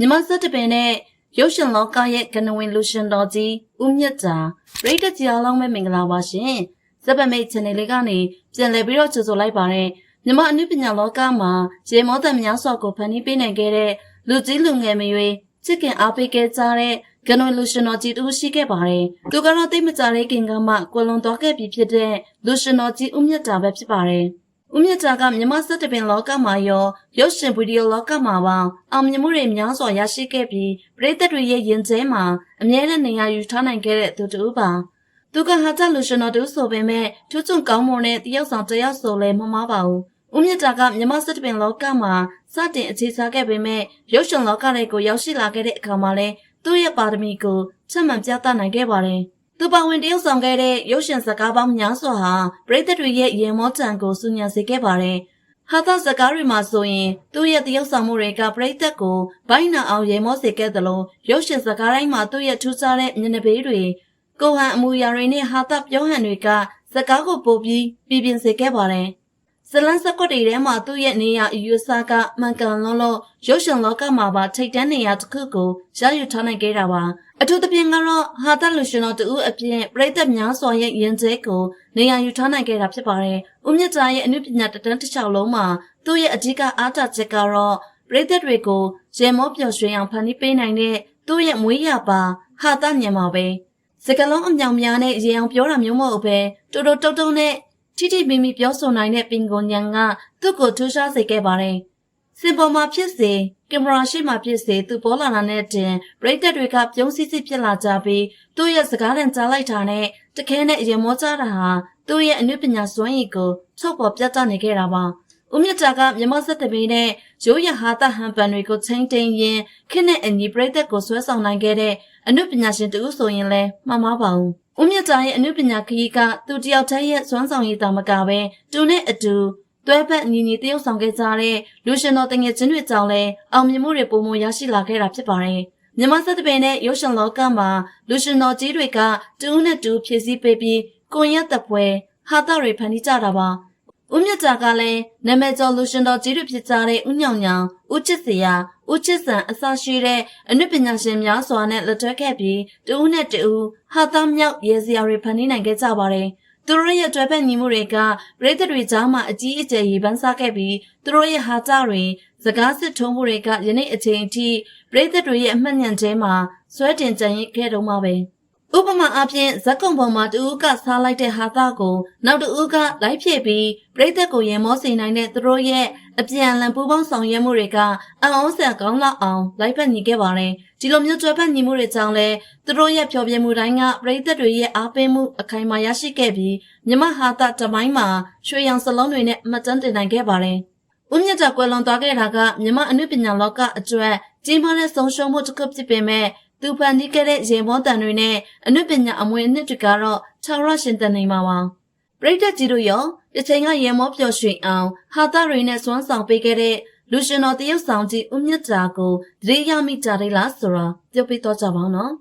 မြန်မာစက်တပင်နဲ့ရုပ်ရှင်လောကရဲ့ကနဝင်လူရှင်တော်ကြီးဦးမြတ်တာပရိသတ်ကြီးအားလုံးပဲမင်္ဂလာပါရှင်စက်ပမိတ် channel လေးကနေပြန်လည်ပြီးတော့ကြိုဆိုလိုက်ပါရစေမြန်မာအနုပညာလောကမှာရေမောတန်များစွာကိုဖန်တီးပေးနိုင်ခဲ့တဲ့လူကြီးလူငယ်မျိုးချစ်ခင်အားပေးခဲ့ကြတဲ့ကနဝင်လူရှင်တော်ကြီးတူရှိခဲ့ပါတယ်သူကတော့တိတ်မကြတဲ့ခင်ကမှကွယ်လွန်သွားခဲ့ပြီဖြစ်တဲ့လူရှင်တော်ကြီးဦးမြတ်တာပဲဖြစ်ပါတယ် ဦးမြတ်တာကမြမစက်တပင်လောကမှာရောရုပ်ရှင်ဗီဒီယိုလောကမှာပါအောင်မြင်မှုတွေများစွာရရှိခဲ့ပြီးပရိသတ်တွေရဲ့ယဉ်ကျေးမှာအမြဲတမ်းနေရာယူထားနိုင်ခဲ့တဲ့သူတူပါသူကဟာတလူရှင်တော်တူဆိုပေမဲ့ထူးချွန်ကောင်းမွန်တဲ့တယောက်ဆောင်တစ်ယောက်ဆိုလည်းမမားပါဘူးဦးမြတ်တာကမြမစက်တပင်လောကမှာစတင်အခြေချခဲ့ပေမဲ့ရုပ်ရှင်လောကတွေကိုရောက်ရှိလာခဲ့တဲ့အခါမှာလည်းသူ့ရဲ့ပါရမီကိုချက်မှန်ပြသနိုင်ခဲ့ပါတယ် သူပါဝင်တရုပ်ဆောင်ခဲ့တဲ့ရုပ်ရှင်စကားပေါင်းများစွာဟာပရိသတ်တွေရဲ့ရင်မောတံကိုစူညံစေခဲ့ပါတယ်။ဟာသစကားတွေမှာဆိုရင်သူ့ရဲ့တရုပ်ဆောင်မှုတွေကပရိသတ်ကိုဘိုင်းနာအောင်ရင်မောစေခဲ့သလိုရုပ်ရှင်စကားတိုင်းမှာသူ့ရဲ့ထူးခြားတဲ့မျက်နှာပေးတွေကိုဟန်အမူအရာတွေနဲ့ဟာသပြောဟန်တွေကစကားကိုပို့ပြီးပြည်ပြင်းစေခဲ့ပါတယ်။ဇလန်းစကွက်တွေထဲမှာသူ့ရဲ့နေရာအယူအဆကမှန်ကန်လုံးလုံးရုပ်ရှင်လောကမှာပါထိတ်တန်းနေရာတစ်ခုကိုရယူထားနိုင်ခဲ့တာပါ အထူးသဖြင့်ကတော့ဟာတလူရှင်တော်တူအပြင်ပြိသက်များစွာရဲ့ယဉ်ကျေးကိုနေရာယူထားနိုင်ခဲ့တာဖြစ်ပါတယ်ဦးမြတ်တာရဲ့အနုပညာတတန်းတစ်ချောင်းလုံးမှာသူ့ရဲ့အဓိကအားတာချက်ကတော့ပြိသက်တွေကိုရေမောပျော်ရွှင်အောင်ဖန်တီးပေးနိုင်တဲ့သူ့ရဲ့မွေးရပါဟာတညံမှာပဲစကလုံးအမြောင်များနဲ့ရေအောင်ပြောတာမျိုးမဟုတ်ပဲတူတူတုတ်တုတ်နဲ့ထိထိမိမိပြောဆိုနိုင်တဲ့ပင်ကိုညံကသူ့ကိုထူးခြားစေခဲ့ပါတယ်စင်ပေါ်မှာဖြစ်စေ ကင်မရာရှိမှဖြစ်စေသူပေါ်လာတာနဲ့တင်ပရိသတ်တွေကပြုံးစည်းစည်းဖြစ်လာကြပြီးသူ့ရဲ့စကားတန်ကြားလိုက်တာနဲ့တခဲနဲ့ရင်မောကြတာဟာသူ့ရဲ့အနုပညာစွမ်းရည်ကိုချုပ်ပေါ်ပြတ်နေခဲ့တာပါဦးမြတ်တာကမြမဆက်တပင်းနဲ့ရိုးရဟာတဟန်ပန်တွေကိုချင်းတိန်ရင်ခင်းနဲ့အညီပရိသတ်ကိုဆွဲဆောင်နိုင်ခဲ့တဲ့အနုပညာရှင်တူဆိုရင်လည်းမှားမှားပါဘူးဦးမြတ်တာရဲ့အနုပညာခရီးကသူတယောက်တည်းရဲ့စွမ်းဆောင်ရည်တာမကပဲသူနဲ့အတူ တွဲဖက်ညီညီတရုပ်ဆောင်ခဲ့ကြတဲ့လူရှင်တော်တငယ်ချင်းတွေကြောင့်လည်းအောင်မြင်မှုတွေပုံမှန်ရရှိလာခဲ့တာဖြစ်ပါတယ်။မြန်မာစက်တပင်နဲ့ရုပ်ရှင်လောကမှာလူရှင်တော်ကြီးတွေကတူးနဲ့တူးဖြည့်ဆည်းပေးပြီးကိုရက်တပွဲဟာတာတွေဖန်တီးကြတာပါ။ဦးမြတ်တာကလည်းနာမည်ကျော်လူရှင်တော်ကြီးတွေဖြစ်ကြတဲ့ဦးညောင်ညောင်၊ဦးချစ်စရာ၊ဦးချစ်စံအစရှိတဲ့အနုပညာရှင်များစွာနဲ့လက်တွဲခဲ့ပြီးတူးနဲ့တူးဟာတာမြောက်ရဲစရာတွေဖန်တီးနိုင်ခဲ့ကြပါတယ်။ သူတို့ရဲ့တွဲဖက်ညီမှုတွေကပရိသတ်တွေကြားမှာအကြီးအကျယ်ရေပန်းစားခဲ့ပြီးသူတို့ရဲ့ဟာကြတွေစကားစစ်ထုံးမှုတွေကယနေ့အချိန်အထိပရိသတ်တွေရဲ့အမှတ်ဉာဏ်ထဲမှာဆွဲတင်ကြံရခဲ့တော့မှာပဲ ဥပမာအဖြစ်ဇက်ကုံပေါ်မှာတူဦးကစားလိုက်တဲ့ဟာသကိုနောက်တူဦးကလိုက်ဖြည့်ပြီးပရိသတ်ကိုရင်မောစေနိုင်တဲ့သူတို့ရဲ့အပြန်အလှန်ပူးပေါင်းဆောင်ရွက်မှုတွေကအံ့ဩစရာကောင်းလောက်အောင်လိုက်ဖက်ညီခဲ့ပါတယ်ဒီလိုမျိုးကြွယ်ဖက်ညီမှုတွေကြောင့်လဲသူတို့ရဲ့ဖြောပြမှုတိုင်းကပရိသတ်တွေရဲ့အားပေးမှုအခိုင်အမာရရှိခဲ့ပြီးမြမဟာသတမိုင်းမှာရွှေရောင်စလုံးတွေနဲ့အမှတ်တမ်းတင်နိုင်ခဲ့ပါတယ်ဦးမြတ်တာကွယ်လွန်သွားခဲ့တာကမြမအနုပညာလောကအတွက်ကြီးမားတဲ့ဆုံးရှုံးမှုတစ်ခုဖြစ်ပေမဲ့ သူဖန်တီးခဲ့တဲ့ရေမောတန်တွေနဲ့အနုပညာအမွေအနှစ်တွေကတော့ခြောက်ရရှင်တန်နေမှာပါပရိသတ်ကြီးတို့ရောတစ်ချိန်ကရေမောပျော်ရွှင်အောင်ဟာသတွေနဲ့စွမ်းဆောင်ပေးခဲ့တဲ့လူရှင်တော်တရုတ်ဆောင်ကြီးဦးမြတ်တာကိုတရေရမိကြတယ်လားဆိုတော့ပြောပြတော့ကြပါဦးနော်